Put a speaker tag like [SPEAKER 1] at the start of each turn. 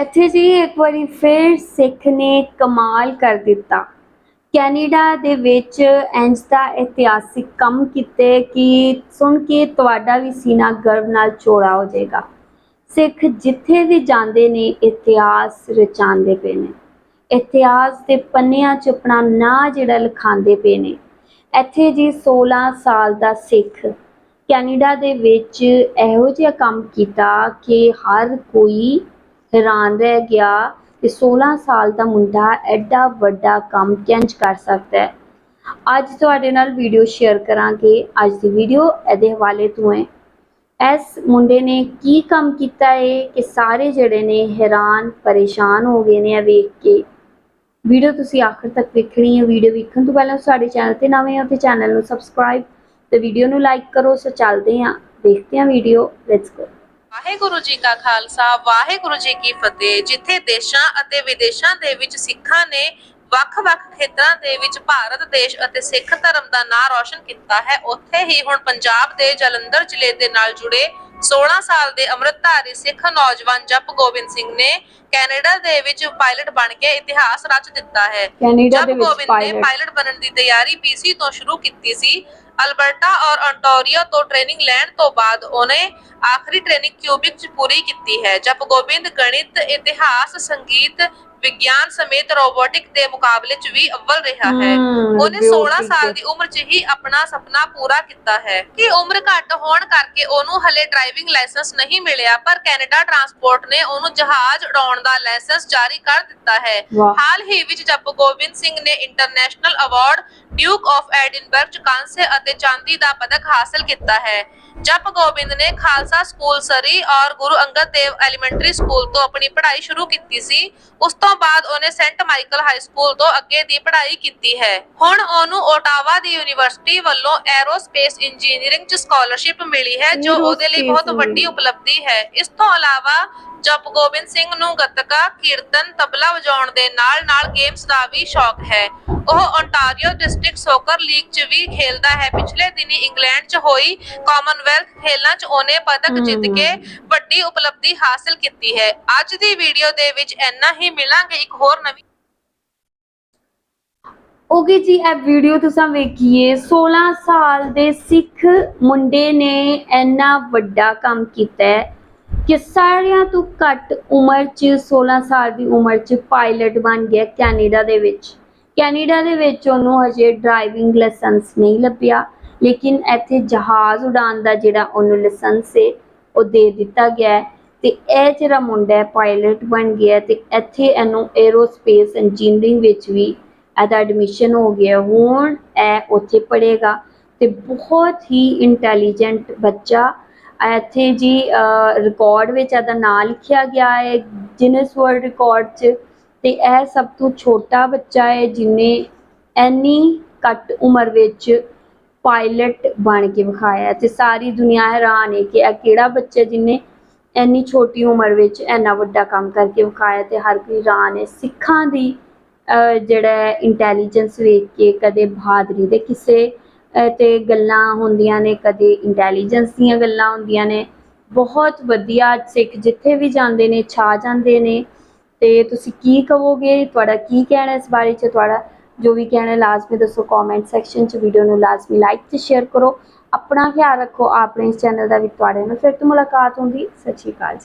[SPEAKER 1] ਇੱਥੇ ਜੀ ਇੱਕ ਵਾਰੀ ਫਿਰ ਸਿੱਖ ਨੇ ਕਮਾਲ ਕਰ ਦਿੱਤਾ। ਕੈਨੇਡਾ ਦੇ ਵਿੱਚ ਇੰਜ ਦਾ ਇਤਿਹਾਸਿਕ ਕੰਮ ਕੀਤੇ ਕਿ ਸੁਣ ਕੇ ਤੁਹਾਡਾ ਵੀ ਸੀਨਾ ਗਰਵ ਨਾਲ ਚੋੜਾ ਹੋ ਜਾਏਗਾ। ਸਿੱਖ ਜਿੱਥੇ ਵੀ ਜਾਂਦੇ ਨੇ, ਇਤਿਹਾਸ ਰਚਾਉਂਦੇ ਪਏ ਨੇ। ਇਤਿਹਾਸ ਦੇ ਪੰਨਿਆਂ 'ਚ ਆਪਣਾ ਨਾਂ ਜਿਹੜਾ ਲਿਖਾਉਂਦੇ ਪਏ ਨੇ। ਇੱਥੇ ਜੀ 16 ਸਾਲ ਦਾ ਸਿੱਖ ਕੈਨੇਡਾ ਦੇ ਵਿੱਚ ਇਹੋ ਜਿਹਾ ਕੰਮ ਕੀਤਾ ਕਿ ਹਰ ਕੋਈ ਹੈਰਾਨ ਰਹਿ ਗਿਆ ਕਿ 16 ਸਾਲ ਦਾ ਮੁੰਡਾ ਐਡਾ ਵੱਡਾ ਕੰਮ ਕਿੰਜ ਕਰ ਸਕਦਾ ਹੈ। ਅੱਜ ਤੁਹਾਡੇ ਨਾਲ ਵੀਡੀਓ ਸ਼ੇਅਰ ਕਰਾਂਗੇ। ਅੱਜ ਦੀ ਵੀਡੀਓ ਇਹਦੇ ਹਵਾਲੇ ਤੋਂ ਹੈ। ਇਸ ਮੁੰਡੇ ਨੇ ਕੀ ਕੰਮ ਕੀਤਾ ਹੈ ਕਿ ਸਾਰੇ ਜਿਹੜੇ ਨੇ ਹੈਰਾਨ, ਪਰੇਸ਼ਾਨ ਹੋ ਗਏ ਨੇ ਇਹ ਵੇਖ ਕੇ। ਵੀਡੀਓ ਤੁਸੀਂ ਆਖਰ ਤੱਕ ਵੇਖਣੀ ਹੈ। ਵੀਡੀਓ ਵੇਖਣ ਤੋਂ ਪਹਿਲਾਂ ਸਾਡੇ ਚੈਨਲ ਤੇ ਨਵੇਂ ਹੋ ਤੇ ਚੈਨਲ ਨੂੰ ਸਬਸਕ੍ਰਾਈਬ ਤੇ ਵੀਡੀਓ ਨੂੰ ਲਾਈਕ ਕਰੋ। ਸੋ ਚੱਲਦੇ ਹਾਂ। ਦੇਖਦੇ ਹਾਂ video let's go
[SPEAKER 2] Waheguru ji ਕਾ ਖਾਲਸਾ ਵਾਹਿਗੁਰੂ ਜੀ ਕੀ ਫਤਿਹ। ਜਿੱਥੇ ਦੇਸ਼ਾਂ ਅਤੇ ਵਿਦੇਸ਼ਾਂ ਦੇ ਵਿੱਚ ਸਿੱਖਾਂ ਨੇ ਵੱਖ-ਵੱਖ ਖੇਤਰਾਂ ਦੇ ਵਿੱਚ ਭਾਰਤ ਦੇਸ਼ ਅਤੇ ਸਿੱਖ ਧਰਮ ਦਾ ਨਾਂ ਰੌਸ਼ਨ ਕੀਤਾ ਹੈ ਉੱਥੇ ਹੀ ਹੁਣ ਪੰਜਾਬ ਦੇ ਜਲੰਧਰ ਜ਼ਿਲ੍ਹੇ ਦੇ ਨਾਲ ਜੁੜੇ 16 ਸਾਲ ਦੇ ਅੰਮ੍ਰਿਤਧਾਰੀ ਸਿੱਖ ਨੌਜਵਾਨ ਜਪ ਗੋਬਿੰਦ ਸਿੰਘ ਨੇ ਕੈਨੇਡਾ ਦੇ ਵਿੱਚ ਪਾਇਲਟ ਬਣ ਕੇ ਇਤਿਹਾਸ ਰਚ ਦਿੱਤਾ ਹੈ।
[SPEAKER 1] ਵਿੱਚ
[SPEAKER 2] ਗੋਬਿੰਦ ਨੇ
[SPEAKER 1] ਪਾਇਲਟ।
[SPEAKER 2] ਬਣਨ ਦੀ ਤਿਆਰੀ ਪੀਸੀ ਤੋਂ ਸ਼ੁਰੂ ਕੀਤੀ ਸੀ। ਅਲਬਰਟਾ ਔਰ ਅੰਟੋਰੀਓ ਤੋਂ ਟ੍ਰੇਨਿੰਗ ਲੈਣ ਤੋਂ ਬਾਅਦ ਉਹਨੇ ਆਖਰੀ ਟ੍ਰੇਨਿੰਗ ਕਿਊਬਿਕ ਚ ਪੂਰੀ ਕੀਤੀ ਹੈ ਜਪ ਗੋਬਿੰਦ ਗਣਿਤ, ਇਤਿਹਾਸ, ਸੰਗੀਤ ਵਿਗਿਆਨ ਸਮੇਤ ਰੋਬੋਟਿਕ ਦੇ ਮੁਕਾਬਲੇ ਚ ਵੀ ਅਵਲ ਰਿਹਾ ਹੈ। ਉਹਨੇ
[SPEAKER 1] robotic
[SPEAKER 2] 16 ਸਾਲ ਦੀ ਉਮਰ 'ਚ ਹੀ ਆਪਣਾ ਸੁਪਨਾ ਪੂਰਾ ਕੀਤਾ ਹੈ ਕਿ ਉਮਰ ਘੱਟ ਹੋਣ ਕਰਕੇ ਉਹਨੂੰ ਹਲੇ ਡਰਾਈਵਿੰਗ ਲਾਇਸੈਂਸ ਨਹੀਂ ਮਿਲਿਆ ਪਰ ਕੈਨੇਡਾ ਟਰਾਂਸਪੋਰਟ ਨੇ ਉਹਨੂੰ ਜਹਾਜ਼ ਉਡਾਉਣ ਦਾ ਲਾਇਸੈਂਸ ਜਾਰੀ ਕਰ ਦਿੱਤਾ ਹੈ। ਹਾਲ ਹੀ ਵਿੱਚ ਜਪ ਗੋਬਿੰਦ ਸਿੰਘ ਨੇ international award Duke of Edinburgh ਚ ਕਾਂਸੇ ਅਤੇ ਚਾਂਦੀ ਦਾ ਪਦਕ ਹਾਸਲ ਕੀਤਾ ਹੈ। ਜਪ ਗੋਬਿੰਦ ਨੇ ਖਾਲਸਾ ਸਕੂਲ ਸਰੀ ਔਰ ਗੁਰੂ ਅੰਗਦ ਦੇਵ ਐਲੀਮੈਂਟਰੀ ਸਕੂਲ ਤੋਂ ਆਪਣੀ ਪੜ੍ਹਾਈ ਸ਼ੁਰੂ ਕੀਤੀ ਸੀ। ਉਸ ਤੋਂ ਬਾਅਦ ਉਹਨੇ ਸੈਂਟ ਮਾਈਕਲ ਹਾਈ ਸਕੂਲ ਤੋਂ ਅੱਗੇ ਦੀ ਪੜ੍ਹਾਈ ਕੀਤੀ ਹੈ। ਹੁਣ ਉਹਨੂੰ ਓਟਾਵਾ ਦੀ ਯੂਨੀਵਰਸਿਟੀ ਵੱਲੋਂ ਐਰੋਸਪੇਸ ਇੰਜੀਨੀਅਰਿੰਗ ਚ ਸਕਾਲਰਸ਼ਿਪ ਮਿਲੀ ਹੈ ਜੋ ਉਹਦੇ ਲਈ ਬਹੁਤ ਵੱਡੀ ਉਪਲਬਧੀ ਹੈ। ਇਸ ਤੋਂ ਇਲਾਵਾ ਜਪ ਗੋਬਿੰਦ ਸਿੰਘ ਨੂੰ ਗੱਤਕਾ ਕੀਰਤਨ ਤਬਲਾ ਵਜਾਉਣ ਦੇ ਨਾਲ-ਨਾਲ ਗੇਮਸ ਦਾ ਵੀ ਸ਼ੌਕ ਹੈ। ਉਹ ontario ਡਿਸਟ੍ਰਿਕਟ ਸੋਕਰ ਲੀਗ 'ਚ ਵੀ ਖੇਲਦਾ ਹੈ। ਪਿਛਲੇ ਦਿਨੀ ਇੰਗਲੈਂਡ 'ਚ ਹੋਈ ਕਾਮਨਵੈਲਥ ਖੇਲਾਂ 'ਚ ਉਹਨੇ ਪਦਕ ਜਿੱਤ ਕੇ ਵੱਡੀ ਉਪਲਬਧੀ ਹਾਸਲ ਕੀਤੀ ਹੈ। ਅੱਜ ਦੀ ਵੀਡੀਓ ਦੇ ਵਿੱਚ ਇੰਨਾ ਹੀ ਮਿਲਾਂਗੇ ਇੱਕ ਹੋਰ ਨਵੀਂ
[SPEAKER 1] ਓਕੇ ਜੀ, ਇਹ ਵੀਡੀਓ ਤੁਸੀਂ ਵੇਖੀਏ। 16 ਸਾਲ ਦੇ ਸਿੱਖ ਮੁੰਡੇ ਨੇ ਇੰਨਾ ਵੱਡਾ ਕੰਮ ਕੀਤਾ ਹੈ ਕਿ ਸਾਰਿਆਂ ਤੋਂ ਘੱਟ ਉਮਰ 'ਚ 16 ਸਾਲ ਦੀ ਉਮਰ 'ਚ ਪਾਇਲਟ ਬਣ ਗਿਆ ਕੈਨੇਡਾ ਦੇ ਵਿੱਚ। ਕੈਨੇਡਾ ਦੇ ਵਿੱਚ ਉਹਨੂੰ ਹਜੇ ਡਰਾਈਵਿੰਗ ਲਾਇਸੈਂਸ ਨਹੀਂ ਲੱਭਿਆ, ਲੇਕਿਨ ਇੱਥੇ ਜਹਾਜ਼ ਉਡਾਉਣ ਦਾ ਜਿਹੜਾ ਉਹਨੂੰ ਲਾਇਸੈਂਸ ਹੈ ਉਹ ਦੇ ਦਿੱਤਾ ਗਿਆ ਹੈ। ਤੇ ਇਹ ਜਿਹੜਾ ਮੁੰਡਾ ਪਾਇਲਟ ਬਣ ਗਿਆ ਤੇ ਇੱਥੇ ਇਹਨੂੰ ਐਰੋਸਪੇਸ ਇੰਜੀਨੀਅਰਿੰਗ ਵਿੱਚ ਵੀ ਇਹਦਾ ਐਡਮਿਸ਼ਨ ਹੋ ਗਿਆ। ਹੁਣ ਇਹ ਉੱਥੇ ਪੜ੍ਹੇਗਾ ਤੇ ਬਹੁਤ ਹੀ ਇੰਟੈਲੀਜੈਂਟ ਬੱਚਾ। ਇੱਥੇ ਜੀ ਰਿਕਾਰਡ ਵਿੱਚ ਇਹਦਾ ਨਾਂ ਲਿਖਿਆ ਗਿਆ ਹੈ ਜਿਨਸ ਵਰਲਡ ਰਿਕਾਰਡ 'ਚ। ਤੇ ਇਹ ਸਭ ਤੋਂ ਛੋਟਾ ਬੱਚਾ ਹੈ ਜਿਨੇ ਇੰਨੀ ਘੱਟ ਉਮਰ ਵਿੱਚ ਪਾਇਲਟ ਬਣ ਕੇ ਵਿਖਾਇਆ ਹੈ ਤੇ ਸਾਰੀ ਦੁਨੀਆ ਹੈਰਾਨ ਹੈ ਕਿ ਇਹ ਕਿਹੜਾ ਬੱਚਾ ਜਿਨੇ ਇੰਨੀ ਛੋਟੀ ਉਮਰ ਵਿੱਚ ਇੰਨਾ ਵੱਡਾ ਕੰਮ ਕਰਕੇ ਵਿਖਾਇਆ ਤੇ ਹਰ ਕੋਈ ਹੈਰਾਨ ਹੈ ਸਿੱਖਾਂ ਦੀ ਜਿਹੜਾ ਇੰਟੈਲੀਜੈਂਸ ਵੇਖ ਕੇ ਕਦੇ ਬਹਾਦਰੀ ਦੇ ਕਿਸੇ ਤੇ ਗੱਲਾਂ ਹੁੰਦੀਆਂ ਨੇ, ਕਦੇ ਇੰਟੈਲੀਜੈਂਸ ਦੀਆਂ ਗੱਲਾਂ ਹੁੰਦੀਆਂ ਨੇ। ਬਹੁਤ ਵਧੀਆ ਸਿੱਖ ਜਿੱਥੇ ਵੀ ਜਾਂਦੇ ਨੇ, ਛਾ ਜਾਂਦੇ ਨੇ। ਤੇ ਤੁਸੀਂ ਕੀ ਕਹੋਗੇ? ਤੁਹਾਡਾ ਕੀ ਕਹਿਣਾ ਇਸ ਬਾਰੇ ਚ? ਤੁਹਾਡਾ ਜੋ ਵੀ ਕਹਿਣਾ ਲਾਜ਼ਮੀ ਦੱਸੋ ਕਮੈਂਟ ਸੈਕਸ਼ਨ ਚ। ਵੀਡੀਓ ਨੂੰ ਲਾਜ਼ਮੀ ਲਾਈਕ ਤੇ ਸ਼ੇਅਰ ਕਰੋ। ਆਪਣਾ ਖਿਆਲ ਰੱਖੋ ਆਪਣੇ ਇਸ ਚੈਨਲ ਦਾ ਵੀ ਤੁਹਾਡੇ ਨਾਲ ਫਿਰ ਤੋਂ ਮੁਲਾਕਾਤ ਹੁੰਦੀ ਸਤਿ ਸ਼੍ਰੀ ਅਕਾਲ ਜੀ।